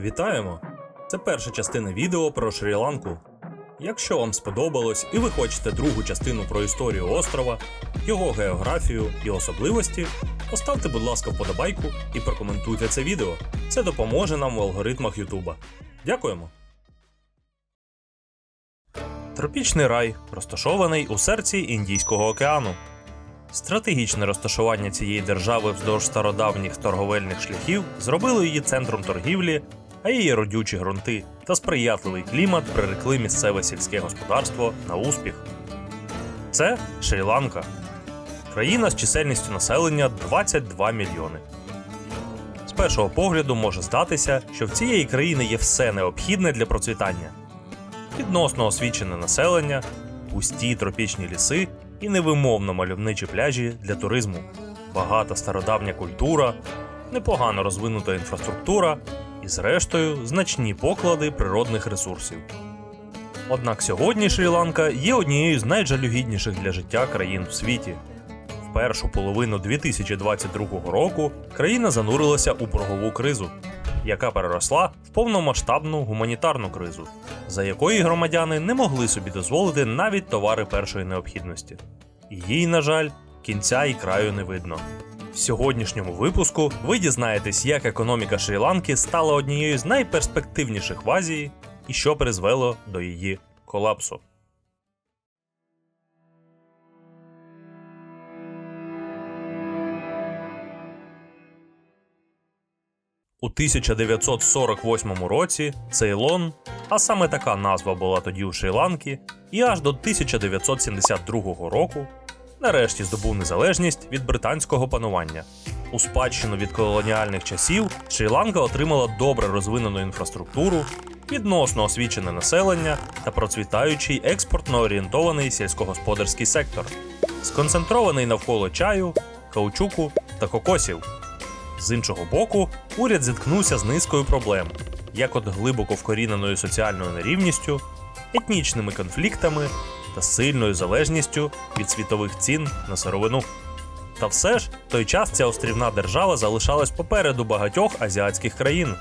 Вітаємо! Це перша частина відео про Шрі-Ланку. Якщо вам сподобалось і ви хочете другу частину про історію острова, його географію і особливості, поставте, будь ласка, вподобайку і прокоментуйте це відео. Це допоможе нам в алгоритмах Ютуба. Дякуємо! Тропічний рай розташований у серці Індійського океану. Стратегічне розташування цієї держави вздовж стародавніх торговельних шляхів зробило її центром торгівлі, а її родючі ґрунти та сприятливий клімат прирекли місцеве сільське господарство на успіх. Це Шрі-Ланка, країна з чисельністю населення 22 мільйони. З першого погляду може здатися, що в цієї країни є все необхідне для процвітання: відносно освічене населення, густі тропічні ліси і невимовно мальовничі пляжі для туризму, багата стародавня культура, непогано розвинута інфраструктура і, зрештою, значні поклади природних ресурсів. Однак сьогодні Шрі-Ланка є однією з найжалюгідніших для життя країн в світі. В першу половину 2022 року країна занурилася у боргову кризу, яка переросла в повномасштабну гуманітарну кризу, за якої громадяни не могли собі дозволити навіть товари першої необхідності. І їй, на жаль, кінця і краю не видно. В сьогоднішньому випуску ви дізнаєтесь, як економіка Шрі-Ланки стала однією з найперспективніших в Азії і що призвело до її колапсу. У 1948 році Цейлон, а саме така назва була тоді у Шрі-Ланки, і аж до 1972 року нарешті здобув незалежність від британського панування. У спадщину від колоніальних часів Шрі-Ланка отримала добре розвинену інфраструктуру, відносно освічене населення та процвітаючий експортно орієнтований сільськогосподарський сектор, сконцентрований навколо чаю, каучуку та кокосів. З іншого боку, уряд зіткнувся з низкою проблем, як от глибоко вкоріненою соціальною нерівністю, етнічними конфліктами та сильною залежністю від світових цін на сировину. Та все ж, в той час ця острівна держава залишалась попереду багатьох азіатських країн,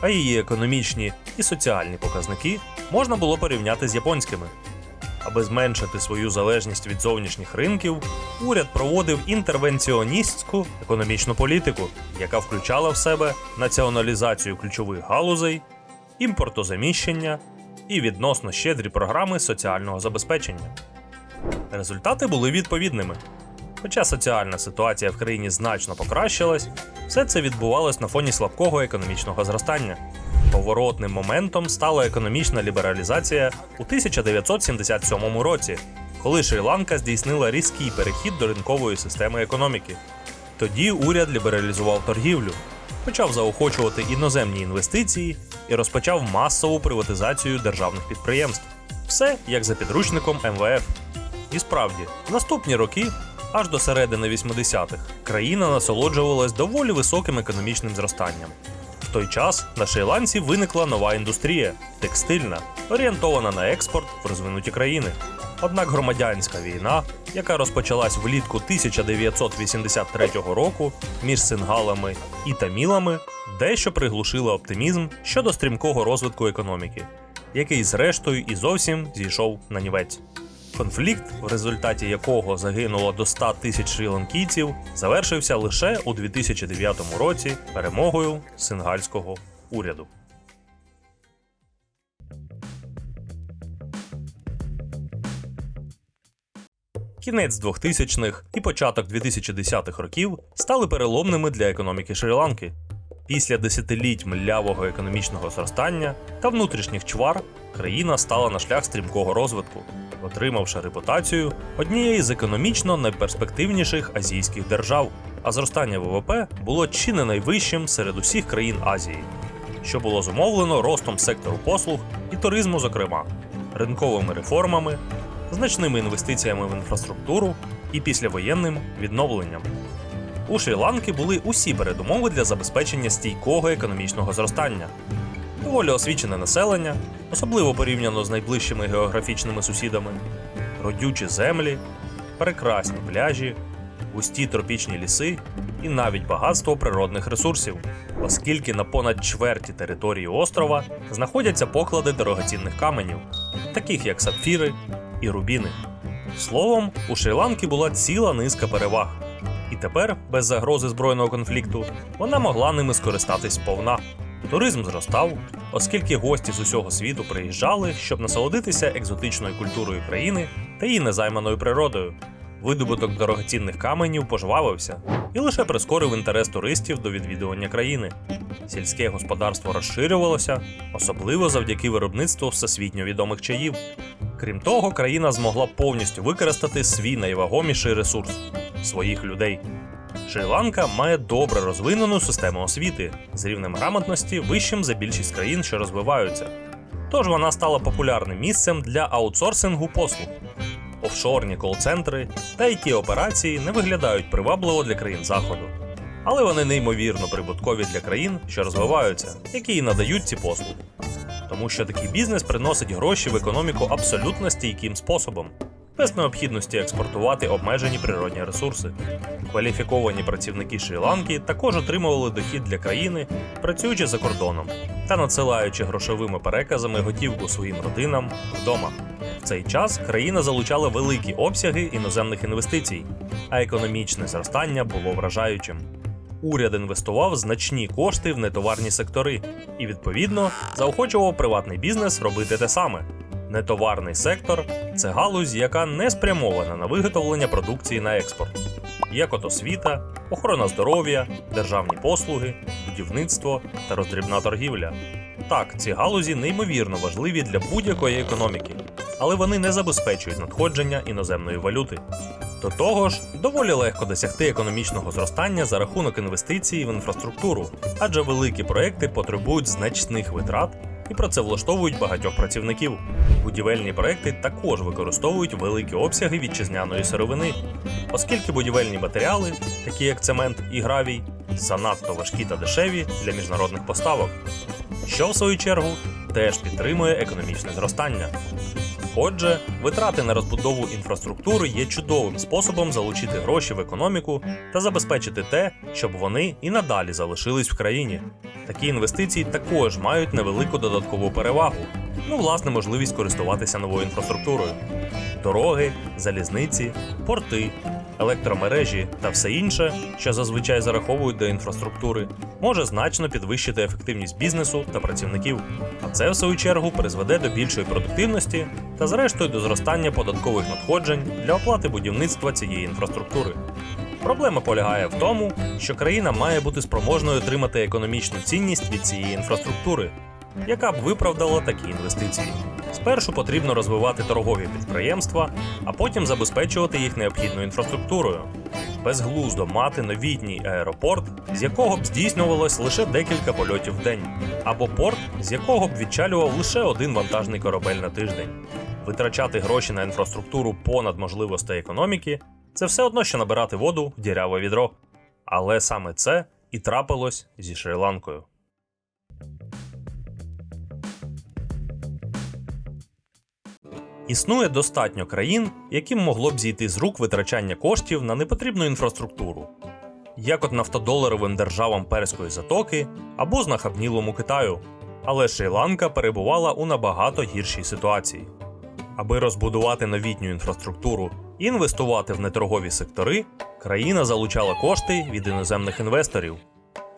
а її економічні і соціальні показники можна було порівняти з японськими. Аби зменшити свою залежність від зовнішніх ринків, уряд проводив інтервенціоністську економічну політику, яка включала в себе націоналізацію ключових галузей, імпортозаміщення і відносно щедрі програми соціального забезпечення. Результати були відповідними. Хоча соціальна ситуація в країні значно покращилась, все це відбувалось на фоні слабкого економічного зростання. Поворотним моментом стала економічна лібералізація у 1977 році, коли Шрі-Ланка здійснила різкий перехід до ринкової системи економіки. Тоді уряд лібералізував торгівлю, почав заохочувати іноземні інвестиції і розпочав масову приватизацію державних підприємств. Все як за підручником МВФ. І справді, в наступні роки, аж до середини 80-х, країна насолоджувалась доволі високим економічним зростанням. В той час на Шрі-Ланці виникла нова індустрія текстильна, орієнтована на експорт в розвинуті країни. Однак громадянська війна, яка розпочалась влітку 1983 року між сингалами і тамілами, дещо приглушила оптимізм щодо стрімкого розвитку економіки, який зрештою і зовсім зійшов на нівець. Конфлікт, в результаті якого загинуло до 100 тисяч шрі-ланкійців, завершився лише у 2009 році перемогою сингальського уряду. Кінець 2000-х і початок 2010-х років стали переломними для економіки Шрі-Ланки. Після десятиліть млявого економічного зростання та внутрішніх чвар країна стала на шлях стрімкого розвитку, отримавши репутацію однієї з економічно найперспективніших азійських держав. А зростання ВВП було чи не найвищим серед усіх країн Азії, що було зумовлено ростом сектору послуг і туризму, зокрема, ринковими реформами, значними інвестиціями в інфраструктуру і післявоєнним відновленням. У Шрі-Ланки були усі передумови для забезпечення стійкого економічного зростання. Доволі освічене населення, особливо порівняно з найближчими географічними сусідами, родючі землі, прекрасні пляжі, густі тропічні ліси і навіть багатство природних ресурсів, оскільки на понад чверті території острова знаходяться поклади дорогоцінних каменів, таких як сапфіри і рубіни. Словом, у Шрі-Ланки була ціла низка переваг, і тепер, без загрози збройного конфлікту, вона могла ними скористатись сповна. Туризм зростав, оскільки гості з усього світу приїжджали, щоб насолодитися екзотичною культурою країни та її незайманою природою. Видобуток дорогоцінних каменів пожвавився і лише прискорив інтерес туристів до відвідування країни. Сільське господарство розширювалося, особливо завдяки виробництву всесвітньо відомих чаїв. Крім того, країна змогла повністю використати свій найвагоміший ресурс своїх людей. Шрі-Ланка має добре розвинену систему освіти з рівнем грамотності вищим за більшість країн, що розвиваються. Тож вона стала популярним місцем для аутсорсингу послуг. Офшорні кол-центри та it операції не виглядають привабливо для країн Заходу, але вони неймовірно прибуткові для країн, що розвиваються, які і надають ці послуги. Тому що такий бізнес приносить гроші в економіку абсолютно стійким способом, без необхідності експортувати обмежені природні ресурси. Кваліфіковані працівники Шрі-Ланки також отримували дохід для країни, працюючи за кордоном та надсилаючи грошовими переказами готівку своїм родинам вдома. В цей час країна залучала великі обсяги іноземних інвестицій, а економічне зростання було вражаючим. Уряд інвестував значні кошти в нетоварні сектори і, відповідно, заохочував приватний бізнес робити те саме. Нетоварний сектор це галузь, яка не спрямована на виготовлення продукції на експорт, як от освіта, охорона здоров'я, державні послуги, будівництво та роздрібна торгівля. Так, ці галузі неймовірно важливі для будь-якої економіки, але вони не забезпечують надходження іноземної валюти. До того ж, доволі легко досягти економічного зростання за рахунок інвестицій в інфраструктуру, адже великі проекти потребують значних витрат і працевлаштовують багатьох працівників. Будівельні проекти також використовують великі обсяги вітчизняної сировини, оскільки будівельні матеріали, такі як цемент і гравій, занадто важкі та дешеві для міжнародних поставок, що в свою чергу теж підтримує економічне зростання. Отже, витрати на розбудову інфраструктури є чудовим способом залучити гроші в економіку та забезпечити те, щоб вони і надалі залишились в країні. Такі інвестиції також мають невелику додаткову перевагу, ну, власне, можливість користуватися новою інфраструктурою. Дороги, залізниці, порти, електромережі та все інше, що зазвичай зараховують до інфраструктури, може значно підвищити ефективність бізнесу та працівників. А це, в свою чергу, призведе до більшої продуктивності та, зрештою, до зростання податкових надходжень для оплати будівництва цієї інфраструктури. Проблема полягає в тому, що країна має бути спроможною отримати економічну цінність від цієї інфраструктури, яка б виправдала такі інвестиції. Спершу потрібно розвивати торгові підприємства, а потім забезпечувати їх необхідною інфраструктурою. Безглуздо мати новітній аеропорт, з якого б здійснювалось лише декілька польотів в день, або порт, з якого б відчалював лише один вантажний корабель на тиждень. Витрачати гроші на інфраструктуру понад можливостей економіки це все одно, що набирати воду в діряве відро. Але саме це і трапилось зі Шрі-Ланкою. Існує достатньо країн, яким могло б зійти з рук витрачання коштів на непотрібну інфраструктуру, як от нафтодоларовим державам Перської затоки або знахабнілому Китаю. Але Шрі-Ланка перебувала у набагато гіршій ситуації. Аби розбудувати новітню інфраструктуру і інвестувати в неторгові сектори, країна залучала кошти від іноземних інвесторів.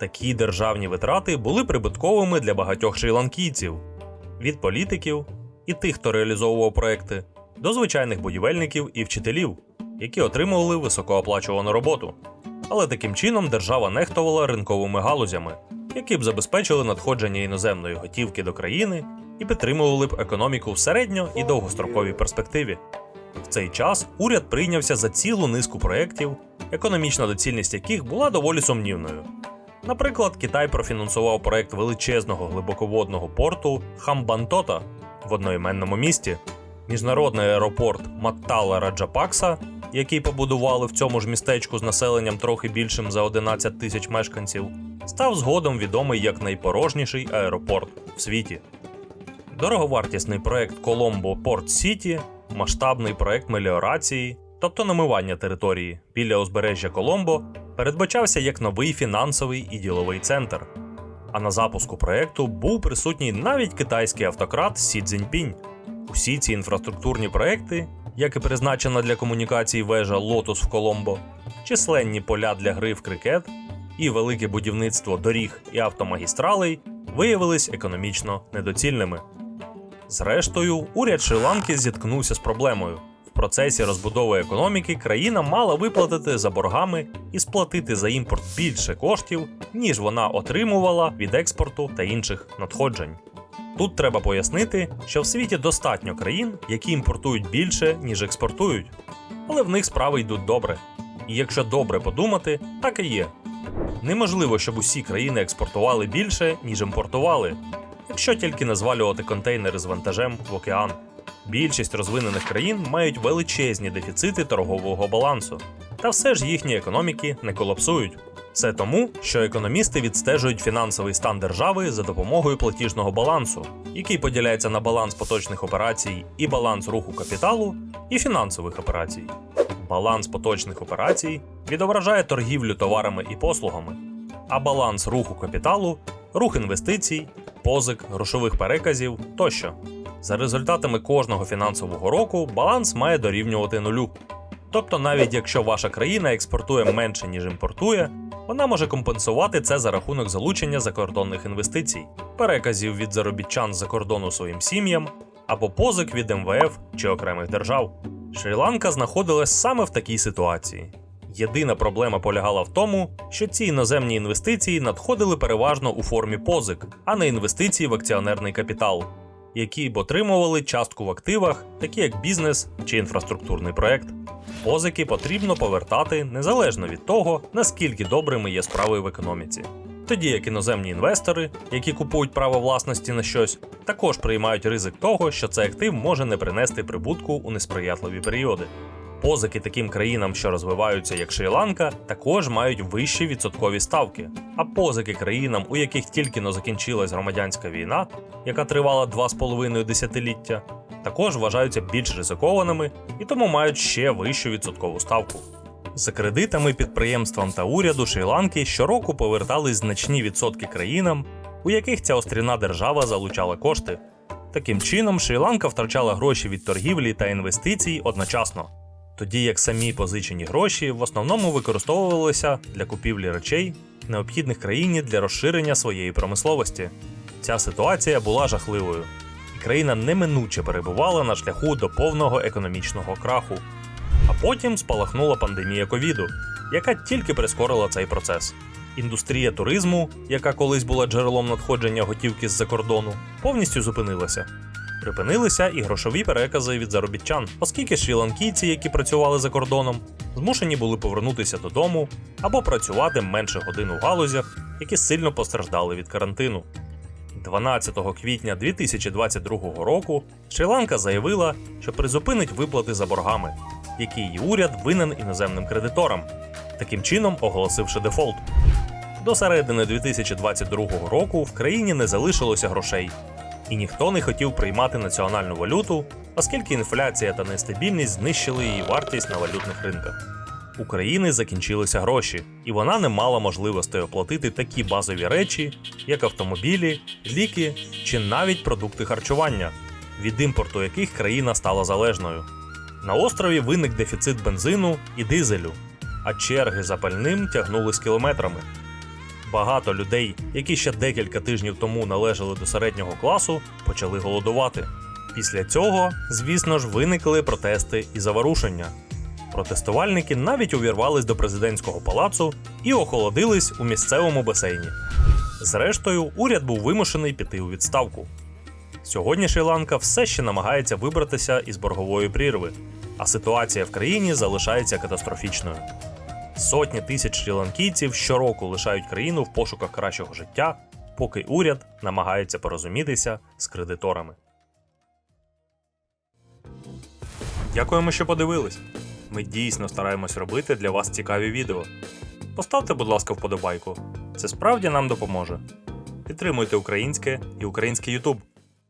Такі державні витрати були прибутковими для багатьох шрі-ланкійців від політиків і тих, хто реалізовував проекти, до звичайних будівельників і вчителів, які отримували високооплачувану роботу. Але таким чином держава нехтувала ринковими галузями, які б забезпечили надходження іноземної готівки до країни і підтримували б економіку в середньо і довгостроковій перспективі. В цей час уряд прийнявся за цілу низку проєктів, економічна доцільність яких була доволі сумнівною. Наприклад, Китай профінансував проект величезного глибоководного порту Хамбантота в одноіменному місті, міжнародний аеропорт Маттала Раджапакса, який побудували в цьому ж містечку з населенням трохи більшим за 11 тисяч мешканців, став згодом відомий як найпорожніший аеропорт в світі. Дороговартісний проект Коломбо Порт Сіті, масштабний проект меліорації, тобто намивання території біля узбережжя Коломбо, передбачався як новий фінансовий і діловий центр. А на запуску проекту був присутній навіть китайський автократ Сі Цзіньпінь. Усі ці інфраструктурні проекти, як і призначена для комунікацій вежа Лотус в Коломбо, численні поля для гри в крикет і велике будівництво доріг і автомагістралей виявились економічно недоцільними. Зрештою, уряд Шри-Ланки зіткнувся з проблемою. В процесі розбудови економіки країна мала виплатити за боргами і сплатити за імпорт більше коштів, ніж вона отримувала від експорту та інших надходжень. Тут треба пояснити, що в світі достатньо країн, які імпортують більше, ніж експортують, але в них справи йдуть добре. І якщо добре подумати, так і є. Неможливо, щоб усі країни експортували більше, ніж імпортували, якщо тільки не звалювати контейнери з вантажем в океан. Більшість розвинених країн мають величезні дефіцити торгового балансу, та все ж їхні економіки не колапсують. Це тому, що економісти відстежують фінансовий стан держави за допомогою платіжного балансу, який поділяється на баланс поточних операцій і баланс руху капіталу, і фінансових операцій. Баланс поточних операцій відображає торгівлю товарами і послугами, а баланс руху капіталу рух інвестицій, позик, грошових переказів тощо. За результатами кожного фінансового року баланс має дорівнювати нулю. Тобто, навіть якщо ваша країна експортує менше, ніж імпортує, вона може компенсувати це за рахунок залучення закордонних інвестицій, переказів від заробітчан з-за кордону своїм сім'ям або позик від МВФ чи окремих держав. Шрі-Ланка знаходилась саме в такій ситуації. Єдина проблема полягала в тому, що ці іноземні інвестиції надходили переважно у формі позик, а не інвестиції в акціонерний капітал, які б отримували частку в активах, такі як бізнес чи інфраструктурний проект. Позики потрібно повертати незалежно від того, наскільки добрими є справи в економіці. Тоді як іноземні інвестори, які купують право власності на щось, також приймають ризик того, що цей актив може не принести прибутку у несприятливі періоди. Позики таким країнам, що розвиваються як Шрі-Ланка, також мають вищі відсоткові ставки. А позики країнам, у яких тільки но закінчилась громадянська війна, яка тривала 2,5 десятиліття, також вважаються більш ризикованими і тому мають ще вищу відсоткову ставку. За кредитами підприємствам та уряду Шрі-Ланки щороку повертались значні відсотки країнам, у яких ця острівна держава залучала кошти. Таким чином, Шрі-Ланка втрачала гроші від торгівлі та інвестицій одночасно, тоді як самі позичені гроші в основному використовувалися для купівлі речей, необхідних країні для розширення своєї промисловості. Ця ситуація була жахливою, і країна неминуче перебувала на шляху до повного економічного краху. А потім спалахнула пандемія ковіду, яка тільки прискорила цей процес. Індустрія туризму, яка колись була джерелом надходження готівки з-за кордону, повністю зупинилася. Припинилися і грошові перекази від заробітчан, оскільки шрі-ланкійці, які працювали за кордоном, змушені були повернутися додому або працювати менше годин у галузях, які сильно постраждали від карантину. 12 квітня 2022 року Шрі-Ланка заявила, що призупинить виплати за боргами, які її уряд винен іноземним кредиторам, таким чином оголосивши дефолт. До середини 2022 року в країні не залишилося грошей, і ніхто не хотів приймати національну валюту, оскільки інфляція та нестабільність знищили її вартість на валютних ринках. У країни закінчилися гроші, і вона не мала можливостей оплатити такі базові речі, як автомобілі, ліки чи навіть продукти харчування, від імпорту яких країна стала залежною. На острові виник дефіцит бензину і дизелю, а черги за пальним тягнулись кілометрами. Багато людей, які ще декілька тижнів тому належали до середнього класу, почали голодувати. Після цього, звісно ж, виникли протести і заворушення. Протестувальники навіть увірвались до президентського палацу і охолодились у місцевому басейні. Зрештою, уряд був вимушений піти у відставку. Сьогодні Шрі-Ланка все ще намагається вибратися із боргової прірви, а ситуація в країні залишається катастрофічною. Сотні тисяч шрі-ланкійців щороку лишають країну в пошуках кращого життя, поки уряд намагається порозумітися з кредиторами. Дякуємо, що подивились. Ми дійсно стараємось робити для вас цікаві відео. Поставте, будь ласка, вподобайку. Це справді нам допоможе. Підтримуйте українське і український YouTube.